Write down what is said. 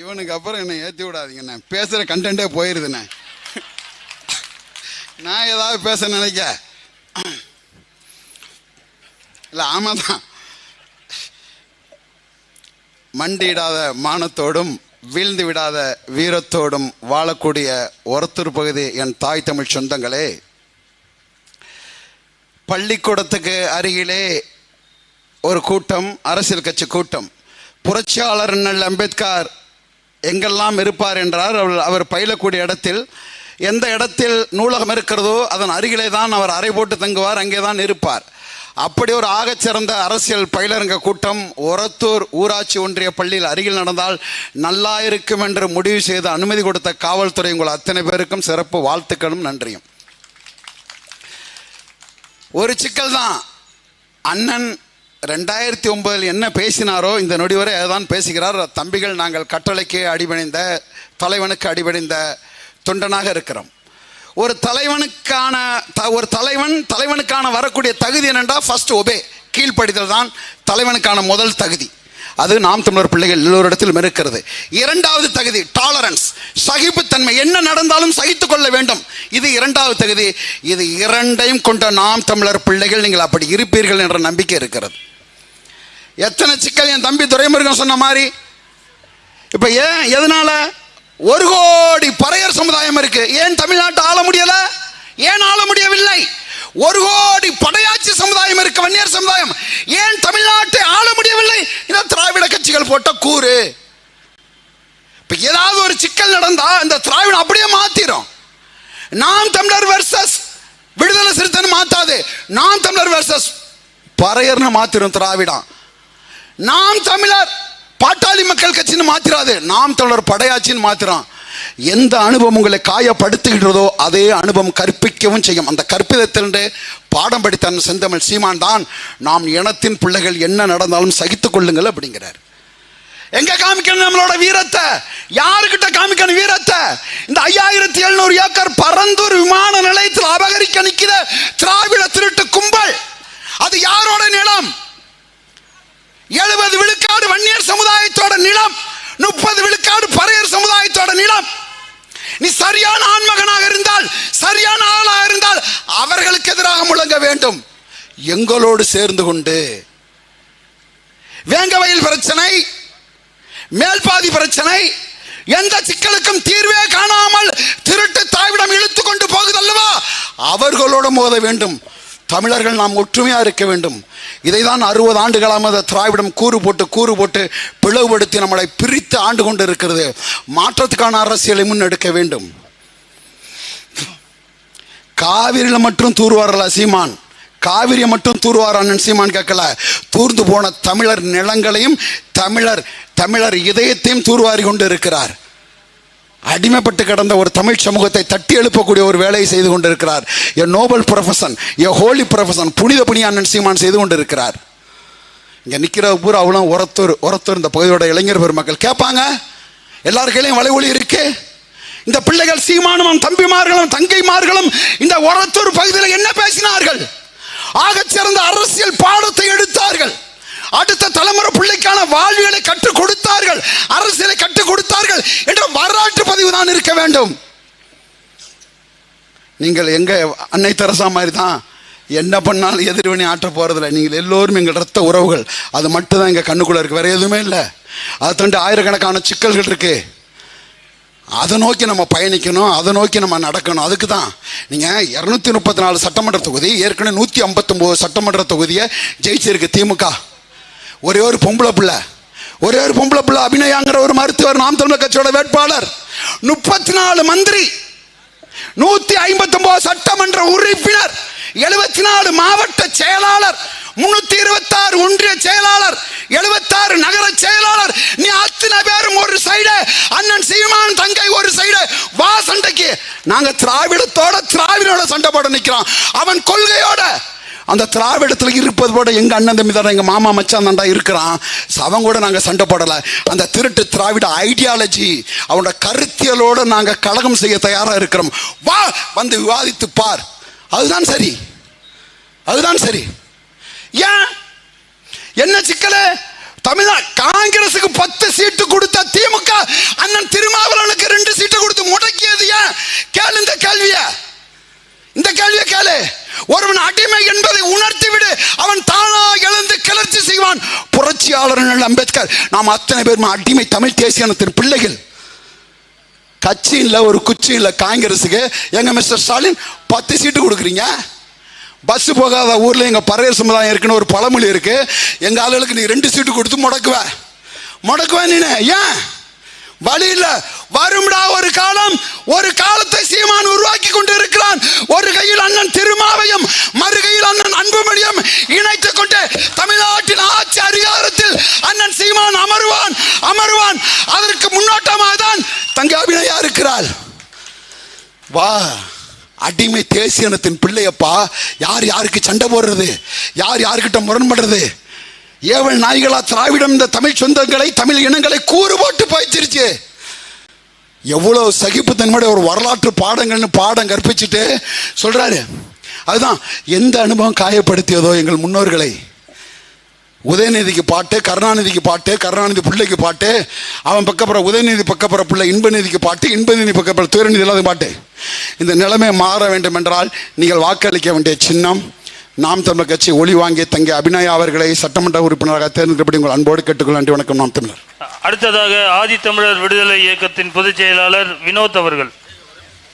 இவனுக்கு அப்புறம் என்னை ஏற்றி விடாதீங்கண்ணே பேசுகிற கண்டென்ட்டே போயிருதுண்ணே. நான் ஏதாவது பேச நினைக்க? இல்லை ஆமாம் தான் மண்டியிடாத மானத்தோடும் வீழ்ந்து விடாத வீரத்தோடும் வாழக்கூடிய ஒருத்தர் பகுதி என் தாய் தமிழ் சொந்தங்களே பள்ளிக்கூடத்துக்கு அருகிலே ஒரு கூட்டம் அரசியல் கட்சி கூட்டம். புரட்சியாளர் அம்பேத்கர் எங்கெல்லாம் இருப்பார் என்றார். அவர் அவர் பயிலக்கூடிய இடத்தில் எந்த இடத்தில் நூலகம் இருக்கிறதோ அதன் அருகிலே தான் அவர் அறை போட்டு தங்குவார் அங்கே தான் இருப்பார். அப்படி ஒரு ஆகச்சிறந்த அரசியல் பயிலரங்க கூட்டம் ஒரத்தூர் ஊராட்சி ஒன்றிய பள்ளியில் அருகில் நடந்தால் நல்லா இருக்கும் என்று முடிவு செய்து அனுமதி கொடுத்த காவல்துறை உங்கள் அத்தனை பேருக்கும் சிறப்பு வாழ்த்துக்களும் நன்றியும். ஒரு சிக்கல் தான். அண்ணன் ரெண்டாயிரத்தி ஒன்பதில் என்ன பேசினாரோ இந்த நொடி வரை அதுதான் பேசுகிறார். தம்பிகள் நாங்கள் கட்டளைக்கு அடிபணிந்த தலைவனுக்கு அடிபணிந்த தொண்டனாக இருக்கிறோம். ஒரு தலைவனுக்கான த ஒரு தலைவன் தலைவனுக்கான வரக்கூடிய தகுதி என்னென்றா ஃபர்ஸ்ட் ஒபே கீழ்ப்படிதல் தான் தலைவனுக்கான முதல் தகுதி. அது நாம் தமிழர் பிள்ளைகள் எல்லோரிடத்திலும் இருக்கிறது. இரண்டாவது தகுதி டாலரன்ஸ் சகிப்புத்தன்மை. என்ன நடந்தாலும் சகித்து கொள்ள வேண்டும். இது இரண்டாவது தகுதி. இது இரண்டையும் கொண்ட நாம் தமிழர் பிள்ளைகள் நீங்கள் அப்படி இருப்பீர்கள் என்ற நம்பிக்கை இருக்கிறது. எத்தனை சிக்கல் என் தம்பி துரைமுருகன் சொன்ன மாதிரி? இப்ப ஏன் எதனால? ஒரு கோடி பறையர் சமுதாயம் இருக்கு. ஏன் தமிழ்நாட்டை ஆள முடியல? ஏன் ஆள முடியவில்லை? ஒரு கோடி படையாட்சி சமுதாயம் இருக்கு வன்னியர் சமுதாயம். ஏன் தமிழ்நாட்டை ஆள முடியவில்லை? இந்த திராவிட கட்சிகள் போட்ட கூறு. இப்ப ஏதாவது ஒரு சிக்கல் நடந்தா இந்த திராவிடம் அப்படியே மாத்திரும். நாம் தமிழர் வெர்சஸ் விடுதலை சிறுத்தைன்னு மாத்தாது. நாம் தமிழர் வெர்சஸ் பறையர்னு மாத்திரும் திராவிடம். நாம் தமிழர். பாட்டாளி மக்கள் கட்சின்னு மாத்திராது. நாம் தமிழர் படையாச்சின்னு மாத்திரம். எந்த அனுபவம் உங்களை காயப்படுத்துகின்றதோ அதே அனுபவம் கற்பிக்கவும் செய்யும். அந்த கற்பிதத்திலிருந்து பாடம் படித்த செந்தமிழ் சீமான் தான். நாம் இனத்தின் பிள்ளைகள் என்ன நடந்தாலும் சகித்துக் கொள்ளுங்கள் அப்படிங்கிறார். எங்க காமிக்கணும் நம்மளோட வீரத்தை? யாருக்கிட்ட காமிக்கணும் வீரத்தை? இந்த ஐயாயிரத்தி எழுநூறு ஏக்கர் பரந்தூர் விமான நிலையத்தில் அபகரிக்க நிற்கிற திராவிட திருட்டு கும்பல். அது யாரோட நிலம்? எழுபது விழுக்காடு வன்னியர் சமுதாயத்தோட நிலம் முப்பது விழுக்காடு பறையர் சமுதாயத்தோட நிலம். நீ சரியான ஆண்மகனாக இருந்தால் சரியான ஆளாக இருந்தால் அவர்களுக்கு எதிராக முழங்க வேண்டும். எங்களோடு சேர்ந்து கொண்டு. வேங்கவயல் பிரச்சனை மேல்பாதி பிரச்சனை எந்த சிக்கலுக்கும் தீர்வே காணாமல் திருட்டு தாய்விடம் இழுத்து கொண்டு போகுதல்லவா? அவர்களோடு மோத வேண்டும். தமிழர்கள் நாம் ஒற்றுமையாக இருக்க வேண்டும். இதை தான் அறுபது ஆண்டுகளாக அந்த திராவிடம் கூறு போட்டு கூறு போட்டு பிளவுபடுத்தி நம்மளை பிரித்து ஆண்டு கொண்டு இருக்கிறது மாற்றத்துக்கான அரசியலை முன்னெடுக்க வேண்டும். காவிரியில் மட்டும் தூர்வாரல சீமான். காவிரியை மட்டும் தூர்வாரான்னு சீமான் கேட்கல. தூர்ந்து போன தமிழர் நிலங்களையும் தமிழர் தமிழர் இதயத்தையும் தூர்வாரி கொண்டு இருக்கிறார். அடிமைப்பட்டு கிடந்த ஒரு தமிழ் சமூகத்தை தட்டி எழுப்பக்கூடிய ஒரு வேலையை செய்து கொண்டிருக்கிறார். A noble profession a holy profession புனித பணியானன் சீமான் செய்து கொண்டிருக்கிறார். இங்கே நிற்கிற பூரா அவ்வளோ உரத்தூர் உரத்தூர் இந்த பகுதியோட இளைஞர் பெருமக்கள் கேட்பாங்க? எல்லார் கையிலையும் வலை ஒளி இருக்கு. இந்த பிள்ளைகள் சீமானும் தம்பிமார்களும் தங்கைமார்களும் இந்த உரத்தூர் பகுதியில் என்ன பேசினார்கள்? ஆகச் சிறந்த அரசியல் பாடத்தை எடுத்தார்கள். அடுத்த தலைமுறை பிள்ளைக்கான வாழ்வியலை கற்றுக் கொடுத்தார்கள். அரசியலை கற்றுக் கொடுத்தார்கள் என்ற வரலாற்று பதிவு தான் இருக்க வேண்டும். நீங்கள் எங்க அன்னை தெரசா மாதிரி தான் என்ன பண்ணாலும் எதிர்வினை ஆற்ற போறதில்ல. நீங்கள் எல்லோரும் எங்கள் ரத்த உறவுகள். அது மட்டும்தான் எங்க கண்ணுக்குள்ள இருக்கு. வேற எதுவுமே இல்லை. அதை தண்டு ஆயிரக்கணக்கான சிக்கல்கள் இருக்கு. அதை நோக்கி நம்ம பயணிக்கணும். அதை நோக்கி நம்ம நடக்கணும். அதுக்கு தான் நீங்கள் இரநூத்தி முப்பத்தி நாலு சட்டமன்ற தொகுதி ஏற்கனவே நூற்றி ஐம்பத்தொம்போது சட்டமன்ற தொகுதியை ஜெயிச்சிருக்கு திமுக ஒரே ஒரு பொம்பளை பிள்ளை. ஒரே ஒரு பொம்பளை பிள்ளை அபிநயாங்கிற ஒரு மருத்துவர் நாம் தமிழர் கட்சியோட வேட்பாளர். முப்பத்தி நாலு மந்திரி நூத்தி ஐம்பத்தி ஒன்பது சட்டமன்ற உறுப்பினர் எழுபத்தி நாலு மாவட்ட செயலாளர் முன்னூத்தி இருபத்தி ஆறு ஒன்றிய செயலாளர் எழுபத்தாறு நகர செயலாளர். நீ அத்தனை பேரும் ஒரு சைடு அண்ணன் சீமான் தங்கை ஒரு சைடு வா சண்டைக்கு. நாங்க திராவிடத்தோட திராவிடோட சண்டை போட நிக்கிறோம். அவன் கொள்கையோட அந்த திராவிடத்தில் இருப்பது போட எங்கள் அண்ணன் தம்பி தான் எங்கள் மாமா மச்சான் தாண்டா இருக்கிறான். அவன் கூட நாங்கள் சண்டை போடலை. அந்த திருட்டு திராவிட ஐடியாலஜி அவனோட கருத்தியலோடு நாங்கள் கழகம் செய்ய தயாராக இருக்கிறோம். வா வந்து விவாதித்து பார். அதுதான் சரி. அதுதான் சரி. ஏன்? என்ன சிக்கலு? தமிழ்நா காங்கிரசுக்கு பத்து சீட்டு கொடுத்த திமுக அண்ணன் திருமாவளவனுக்கு ரெண்டு சீட்டு கொடுத்து முடக்கியது ஏன்? கேளு இந்த கேள்விய. இந்த கேள்வியை கேளு. ஒருவன் அடிமை என்பதை உணர்த்திவிடு. அவன் தானா எழுந்து கிளர்ச்சி செய்வான். புரட்சியாளர்கள் அம்பேத்கர் நாம் அத்தனை பேரும் அடிமை தமிழ் தேசியத்தின் பிள்ளைகள். கட்சி இல்லை ஒரு குச்சி இல்லை காங்கிரஸுக்கு எங்க மிஸ்டர் ஸ்டாலின் பத்து சீட்டு கொடுக்குறீங்க? பஸ் போகாத ஊரில் எங்கள் பறையர் சமுதாயம் இருக்குன்னு ஒரு பழமொழி இருக்கு. எங்கள் ஆளுகளுக்கு நீ ரெண்டு சீட்டு கொடுத்து முடக்குவ. முடக்குவேன் நீ ஏன்? வழி இல்லை. வரும்டா ஒரு காலம். வா அடிமை தேசியனத்தின் பிள்ளையப்பா. யார் யாருக்கு சண்டை போடுறது? யார் யாருக்கிட்ட முரண்படுறது? ஏவல் நாய்களா திராவிடம் இந்த தமிழ் சொந்தங்களை தமிழ் இனங்களை கூறு போட்டு பாய்ச்சிருச்சு. எவ்வளவு சகிப்புத்தன்மையோட ஒரு வரலாற்று பாடங்கள்னு பாடம் கற்பிச்சுட்டு சொல்கிறாரு அதுதான் எந்த அனுபவம் காயப்படுத்தியதோ எங்கள் முன்னோர்களை. உதயநிதிக்கு பாட்டு கருணாநிதிக்கு பாட்டு கருணாநிதி பிள்ளைக்கு பாட்டு அவன் பக்கப்புற உதயநிதி பக்கப்புற பிள்ளை இன்பநிதிக்கு பாட்டு இன்பநிதி பக்கப்புற துயரநிதி இல்லாத பாட்டு. இந்த நிலைமை மாற வேண்டும் என்றால் நீங்கள் வாக்களிக்க வேண்டிய சின்னம் நாம் தமிழர் கட்சி ஒளி வாங்கிய தங்க அபிநயா அவர்களை சட்டமன்ற உறுப்பினராக தேர்ந்தெடுப்படி உங்கள் அன்போடு கேட்டுக்கொள்ள நன்றி வணக்கம் நாம் தமிழர். அடுத்ததாக ஆதித்தமிழர் விடுதலை இயக்கத்தின் பொதுச் செயலாளர் வினோத் அவர்கள்.